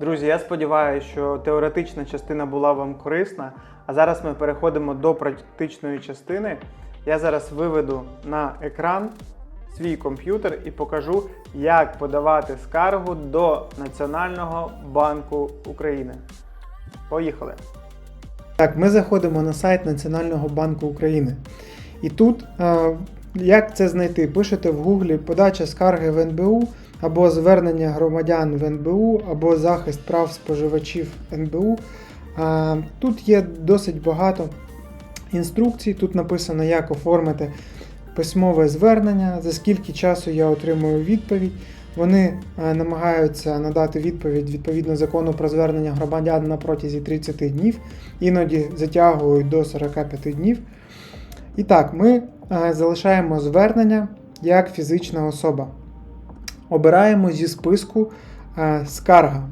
Друзі, я сподіваюся, що теоретична частина була вам корисна. А зараз ми переходимо до практичної частини. Я зараз виведу на екран свій комп'ютер і покажу, як подавати скаргу до Національного банку України. Поїхали! Так, ми заходимо на сайт Національного банку України. І тут, е, як це знайти? Пишете в Гуглі подача скарги в НБУ або звернення громадян в НБУ, або захист прав споживачів НБУ. Тут є досить багато інструкцій. Тут написано, як оформити письмове звернення, за скільки часу я отримую відповідь. Вони е, намагаються надати відповідь відповідно закону про звернення громадян на протязі 30 днів, іноді затягують до 45 днів. І так, ми е, залишаємо звернення як фізична особа. Обираємо зі списку е, скарга.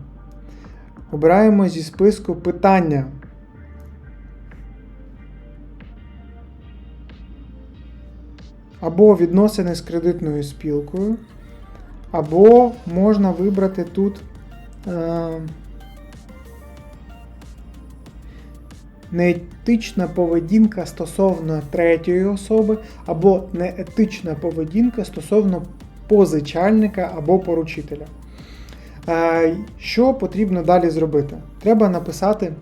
Обираємо зі списку питання. Або відносини з кредитною спілкою, або можна вибрати тут е, неетична поведінка стосовно третьої особи, або неетична поведінка стосовно позичальника або поручителя. Е, Що потрібно далі зробити? Треба написати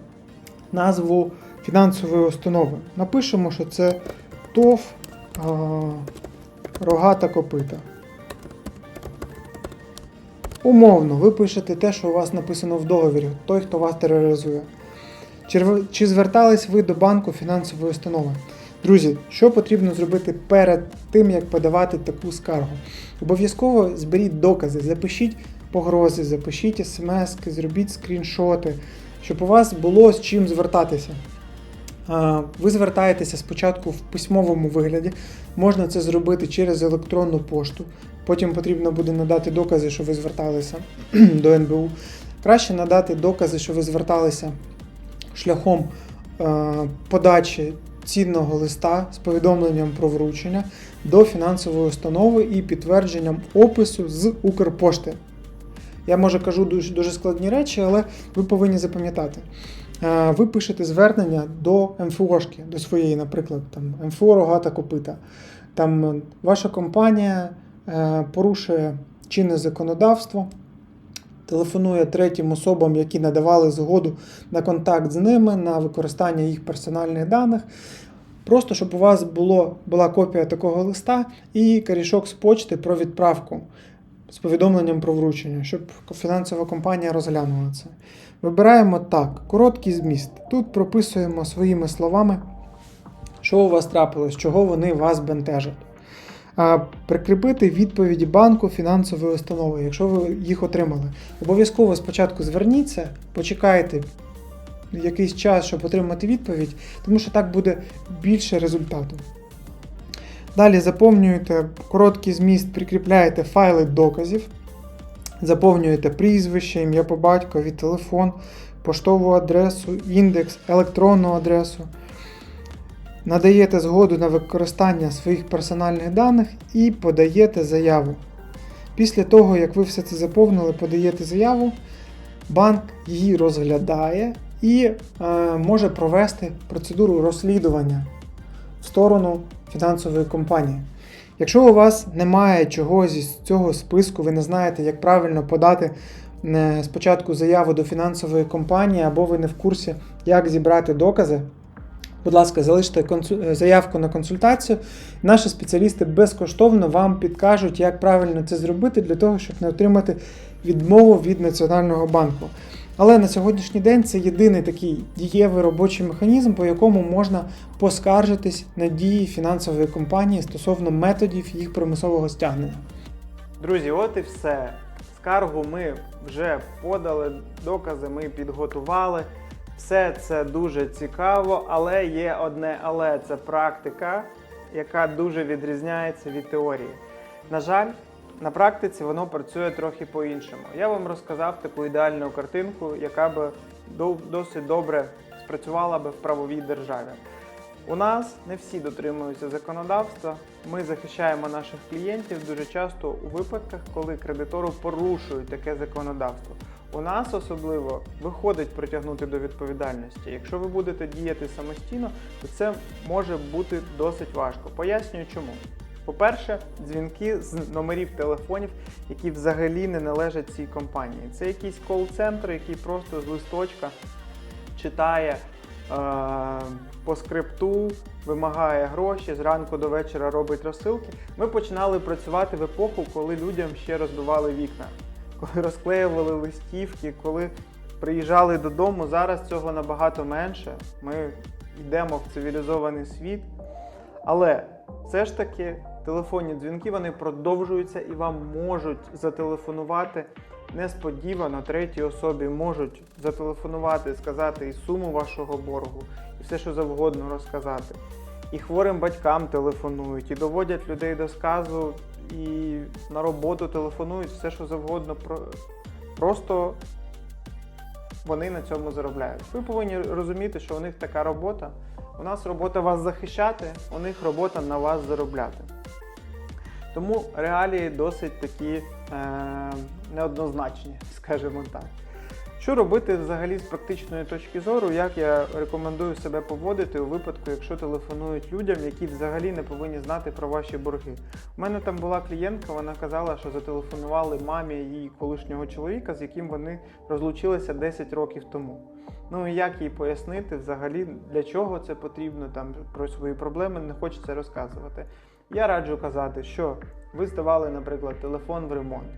назву фінансової установи. Напишемо, що це ТОВ е, рогата копита. Умовно, ви пишете те, що у вас написано в договірі, той, хто вас тероризує. Чи, чи звертались ви до банку фінансової установи? Друзі, що потрібно зробити перед тим, як подавати таку скаргу? Обов'язково зберіть докази, запишіть погрози, запишіть смски, зробіть скріншоти, щоб у вас було з чим звертатися. Ви звертаєтеся спочатку в письмовому вигляді, можна це зробити через електронну пошту. Потім потрібно буде надати докази, що ви зверталися до НБУ. Краще надати докази, що ви зверталися шляхом подачі цінного листа з повідомленням про вручення до фінансової установи і підтвердженням опису з Укрпошти. Я може кажу дуже, дуже складні речі, але ви повинні запам'ятати. Е, Ви пишете звернення до МФОшки, до своєї, наприклад, там МФО Рогата Копита. Там е, ваша компанія е, порушує чинне законодавство, телефонує третім особам, які надавали згоду на контакт з ними, на використання їх персональних даних. Просто щоб у вас було, була копія такого листа і корішок з почти про відправку з повідомленням про вручення, щоб фінансова компанія розглянула це. Вибираємо так, короткий зміст. Тут прописуємо своїми словами, що у вас трапилось, чого вони вас бентежать. Прикріпити відповіді банку фінансової установи, якщо ви їх отримали. Обов'язково спочатку зверніться, почекайте якийсь час, щоб отримати відповідь, тому що так буде більше результату. Далі заповнюєте короткий зміст, прикріпляєте файли доказів, заповнюєте прізвище, ім'я по батькові, телефон, поштову адресу, індекс, електронну адресу. Надаєте згоду на використання своїх персональних даних і подаєте заяву. Після того, як ви все це заповнили, подаєте заяву, банк її розглядає і е, може провести процедуру розслідування в сторону фінансової компанії. Якщо у вас немає чогось із цього списку, ви не знаєте, як правильно подати е, спочатку заяву до фінансової компанії, або ви не в курсі, як зібрати докази, будь ласка, залиште е, заявку на консультацію. Наші спеціалісти безкоштовно вам підкажуть, як правильно це зробити для того, щоб не отримати відмову від Національного банку. Але на сьогоднішній день це єдиний такий дієвий робочий механізм, по якому можна поскаржитись на дії фінансової компанії стосовно методів їх примусового стягнення. Друзі, от і все. Скаргу ми вже подали, докази ми підготували. Все це дуже цікаво, але є одне але це практика, яка дуже відрізняється від теорії. На жаль, на практиці воно працює трохи по-іншому. Я вам розказав таку ідеальну картинку, яка би досить добре спрацювала би в правовій державі. У нас не всі дотримуються законодавства. Ми захищаємо наших клієнтів дуже часто у випадках, коли кредитору порушують таке законодавство. У нас особливо виходить притягнути до відповідальності. Якщо ви будете діяти самостійно, то це може бути досить важко. Пояснюю чому. По-перше, дзвінки з номерів телефонів, які взагалі не належать цій компанії. Це якийсь кол-центр, який просто з листочка читає е, по скрипту, вимагає гроші, зранку до вечора робить розсилки. Ми починали працювати в епоху, коли людям ще розбивали вікна, коли розклеювали листівки, коли приїжджали додому. Зараз цього набагато менше. Ми йдемо в цивілізований світ. Але все ж таки телефонні дзвінки вони продовжуються і вам можуть зателефонувати несподівано третій особі можуть зателефонувати, сказати і суму вашого боргу, і все, що завгодно розказати. І хворим батькам телефонують, і доводять людей до сказу, і на роботу телефонують, все, що завгодно. Просто вони на цьому заробляють. Ви повинні розуміти, що у них така робота. У нас робота вас захищати, у них робота на вас заробляти. Тому реалії досить такі е, неоднозначні, скажімо так. Що робити взагалі з практичної точки зору, як я рекомендую себе поводити у випадку, якщо телефонують людям, які взагалі не повинні знати про ваші борги. У мене там була клієнтка, вона казала, що зателефонували мамі її колишнього чоловіка, з яким вони розлучилися 10 років тому. Ну і як їй пояснити взагалі, для чого це потрібно, там про свої проблеми не хочеться розказувати. Я раджу казати, що ви здавали, наприклад, телефон в ремонт,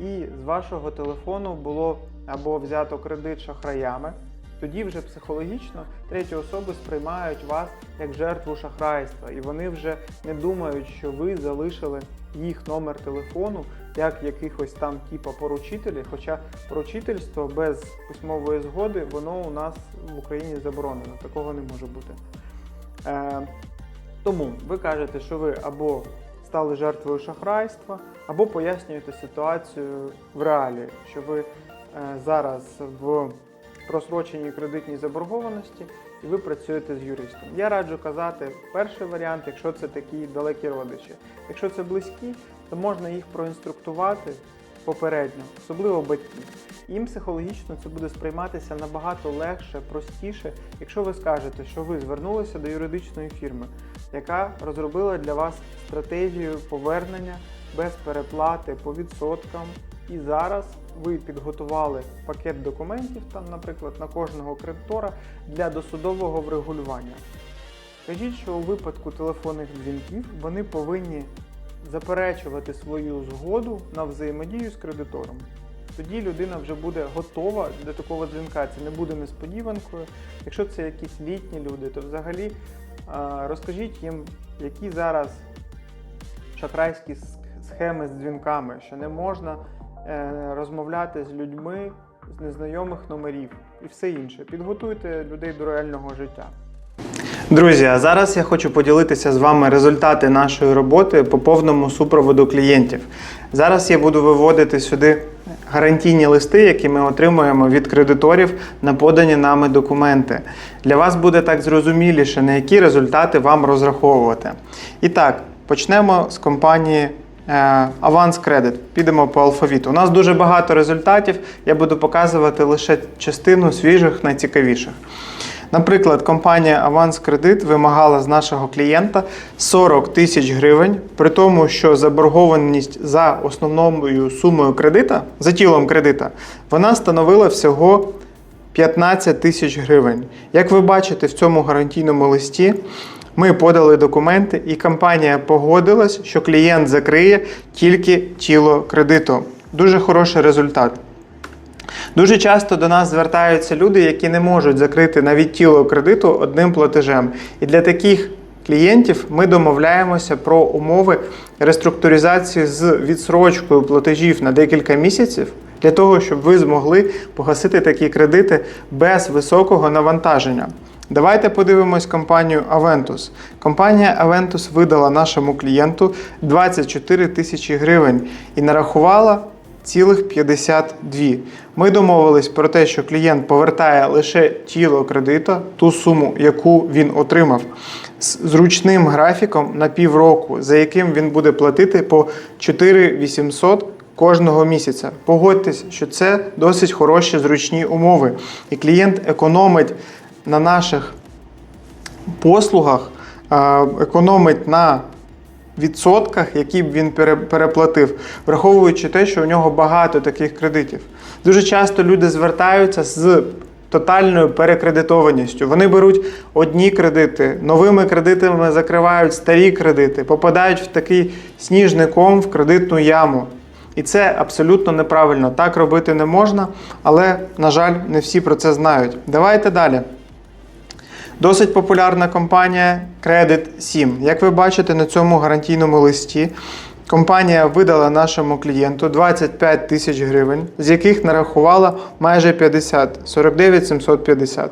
і з вашого телефону було або взято кредит шахраями, тоді вже психологічно треті особи сприймають вас як жертву шахрайства, і вони вже не думають, що ви залишили їх номер телефону як якихось там типа поручителі. Хоча поручительство без письмової згоди воно у нас в Україні заборонено. Такого не може бути. Е, тому ви кажете, що ви або стали жертвою шахрайства, або пояснюєте ситуацію в реалії, що ви зараз в просроченій кредитній заборгованості і ви працюєте з юристом. Я раджу казати перший варіант, якщо це такі далекі родичі. Якщо це близькі, то можна їх проінструктувати попередньо, особливо батьків. Їм психологічно це буде сприйматися набагато легше, простіше, якщо ви скажете, що ви звернулися до юридичної фірми, яка розробила для вас стратегію повернення без переплати по відсоткам. І зараз ви підготували пакет документів, там, наприклад, на кожного кредитора для досудового врегулювання. Кажіть, що у випадку телефонних дзвінків вони повинні заперечувати свою згоду на взаємодію з кредитором. Тоді людина вже буде готова до такого дзвінка. Це не буде несподіванкою. Якщо це якісь літні люди, то взагалі розкажіть їм, які зараз шахрайські схеми з дзвінками, що не можна е, розмовляти з людьми з незнайомих номерів і все інше. Підготуйте людей до реального життя. Друзі, а зараз я хочу поділитися з вами результати нашої роботи по повному супроводу клієнтів. Зараз я буду виводити сюди гарантійні листи, які ми отримуємо від кредиторів на подані нами документи. Для вас буде так зрозуміліше, на які результати вам розраховувати. І так, почнемо з компанії. Е, Avance Credit. Підемо по алфавіту. У нас дуже багато результатів. Я буду показувати лише частину свіжих, найцікавіших. Наприклад, компанія Avance Credit вимагала з нашого клієнта 40 тисяч гривень, при тому, що заборгованість за основною сумою кредита, за тілом кредита, вона становила всього 15 тисяч гривень. Як ви бачите в цьому гарантійному листі, ми подали документи, і компанія погодилась, що клієнт закриє тільки тіло кредиту. Дуже хороший результат. Дуже часто до нас звертаються люди, які не можуть закрити навіть тіло кредиту одним платежем. І для таких клієнтів ми домовляємося про умови реструктуризації з відсрочкою платежів на декілька місяців. Для того, щоб ви змогли погасити такі кредити без високого навантаження. Давайте подивимось компанію Aventus. Компанія Aventus видала нашому клієнту 24 тисячі гривень і нарахувала цілих 52. Ми домовились про те, що клієнт повертає лише тіло кредита, ту суму, яку він отримав, з зручним графіком на півроку, за яким він буде платити по 4800 кожного місяця. Погодьтесь, що це досить хороші зручні умови. І клієнт економить на наших послугах, е, економить на відсотках, які б він переплатив, враховуючи те, що у нього багато таких кредитів. Дуже часто люди звертаються з тотальною перекредитованістю. Вони беруть одні кредити, новими кредитами закривають старі кредити, попадають в такий сніжний ком в кредитну яму. І це абсолютно неправильно. Так робити не можна, але, на жаль, не всі про це знають. Давайте далі. Досить популярна компанія Credit 7. Як ви бачите на цьому гарантійному листі, компанія видала нашому клієнту 25 тисяч гривень, з яких нарахувала майже 50 49 750.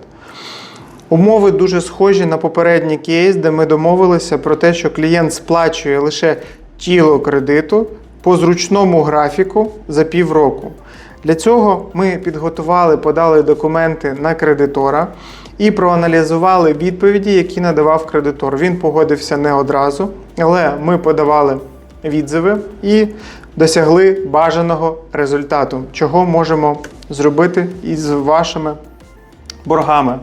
Умови дуже схожі на попередній кейс, де ми домовилися про те, що клієнт сплачує лише тіло кредиту по зручному графіку за півроку. Для цього ми підготували, подали документи на кредитора і проаналізували відповіді, які надавав кредитор. Він погодився не одразу, але ми подавали відзиви і досягли бажаного результату, чого можемо зробити із вашими боргами.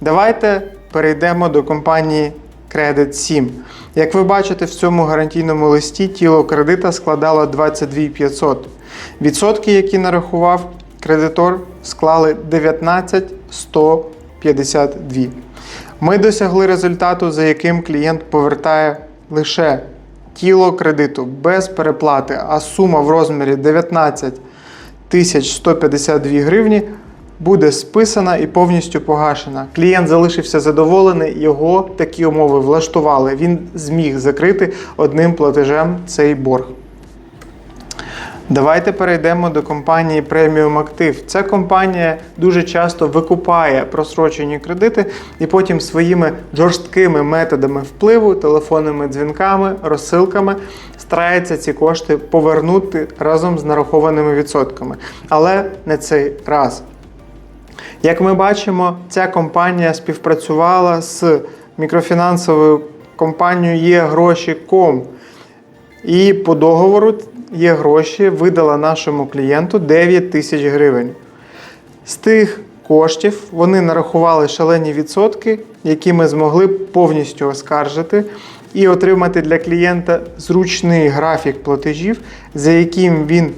Давайте перейдемо до компанії Credit 7. Як ви бачите, в цьому гарантійному листі тіло кредита складало 22 500. Відсотки, які нарахував кредитор, склали 19 152. Ми досягли результату, за яким клієнт повертає лише тіло кредиту без переплати, а сума в розмірі 19 152 гривні буде списана і повністю погашена. Клієнт залишився задоволений, його такі умови влаштували. Він зміг закрити одним платежем цей борг. Давайте перейдемо до компанії Premium Active. Ця компанія дуже часто викупає просрочені кредити і потім своїми жорсткими методами впливу, телефонними дзвінками, розсилками старається ці кошти повернути разом з нарахованими відсотками. Але не цей раз. Як ми бачимо, ця компанія співпрацювала з мікрофінансовою компанією є гроші.com. І по договору є гроші видала нашому клієнту 9 тисяч гривень. З тих коштів вони нарахували шалені відсотки, які ми змогли повністю оскаржити і отримати для клієнта зручний графік платежів, за яким він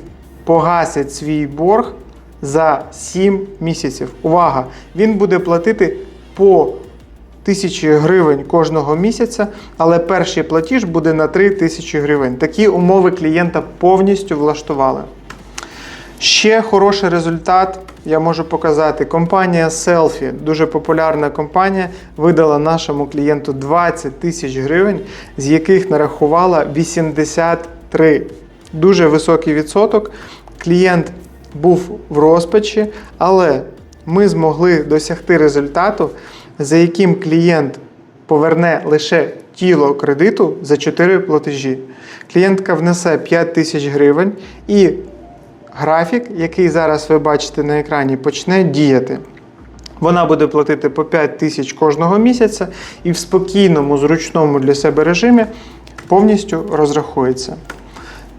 погасить свій борг за 7 місяців. Увага! Він буде платити по тисячі гривень кожного місяця, але перший платіж буде на 3 тисячі гривень. Такі умови клієнта повністю влаштували. Ще хороший результат я можу показати. Компанія Selfie, дуже популярна компанія, видала нашому клієнту 20 тисяч гривень, з яких нарахувала 83. Дуже високий відсоток. Клієнт був в розпачі, але ми змогли досягти результату, за яким клієнт поверне лише тіло кредиту за 4 платежі. Клієнтка внесе 5 тисяч гривень і графік, який зараз ви бачите на екрані, почне діяти. Вона буде платити по 5 тисяч кожного місяця і в спокійному, зручному для себе режимі повністю розрахується.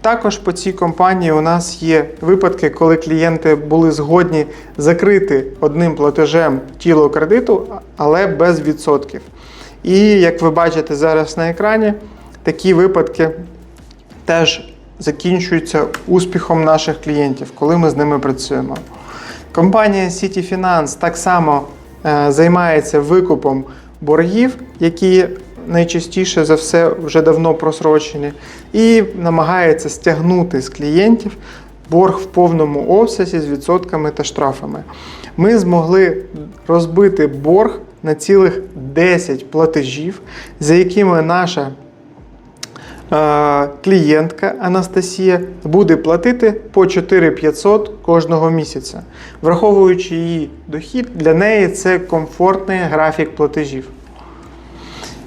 Також по цій компанії у нас є випадки, коли клієнти були згодні закрити одним платежем тіло кредиту, але без відсотків. І як ви бачите зараз на екрані, такі випадки теж закінчуються успіхом наших клієнтів, коли ми з ними працюємо. Компанія City Finance так само е, займається викупом боргів, які найчастіше за все вже давно просрочені, і намагається стягнути з клієнтів борг в повному обсязі з відсотками та штрафами. Ми змогли розбити борг на цілих 10 платежів, за якими наша е, клієнтка Анастасія буде платити по 4500 кожного місяця. Враховуючи її дохід, для неї це комфортний графік платежів.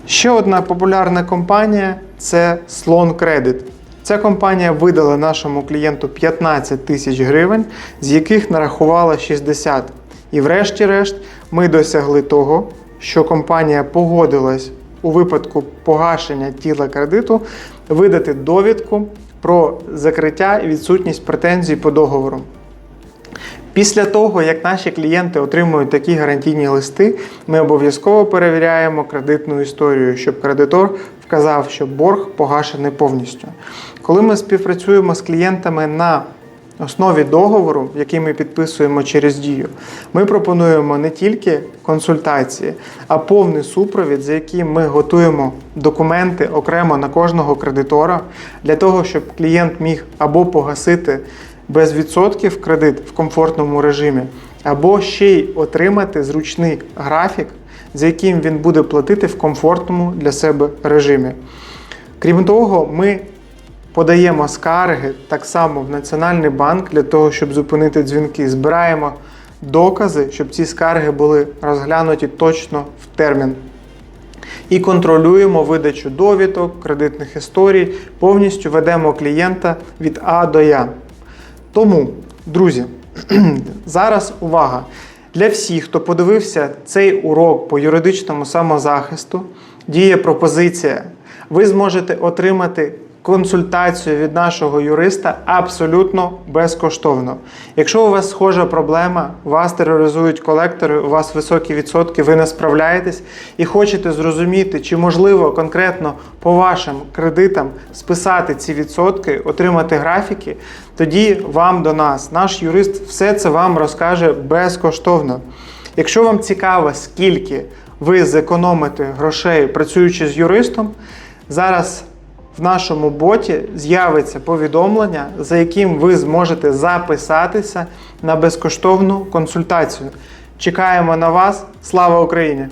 Ще одна популярна компанія це Slon Credit. Ця компанія видала нашому клієнту 15 тисяч гривень, з яких нарахувала 60. І врешті-решт ми досягли того, що компанія погодилась у випадку погашення тіла кредиту видати довідку про закриття і відсутність претензій по договору. Після того, як наші клієнти отримують такі гарантійні листи, ми обов'язково перевіряємо кредитну історію, щоб кредитор вказав, що борг погашений повністю. Коли ми співпрацюємо з клієнтами на основі договору, який ми підписуємо через дію, ми пропонуємо не тільки консультації, а повний супровід, за яким ми готуємо документи окремо на кожного кредитора, для того, щоб клієнт міг або погасити без відсотків кредит в комфортному режимі, або ще й отримати зручний графік, за яким він буде платити в комфортному для себе режимі. Крім того, ми подаємо скарги так само в Національний банк для того, щоб зупинити дзвінки. Збираємо докази, щоб ці скарги були розглянуті точно в термін. І контролюємо видачу довідок, кредитних історій, повністю ведемо клієнта від А до Я. Тому, друзі, зараз увага! Для всіх, хто подивився цей урок по юридичному самозахисту, діє пропозиція. Ви зможете отримати консультацію від нашого юриста абсолютно безкоштовно. Якщо у вас схожа проблема, вас тероризують колектори, у вас високі відсотки, ви не справляєтесь і хочете зрозуміти, чи можливо конкретно по вашим кредитам списати ці відсотки, отримати графіки, тоді вам до нас, наш юрист, все це вам розкаже безкоштовно. Якщо вам цікаво, скільки ви зекономите грошей працюючи з юристом, зараз в нашому боті з'явиться повідомлення, за яким ви зможете записатися на безкоштовну консультацію. Чекаємо на вас. Слава Україні!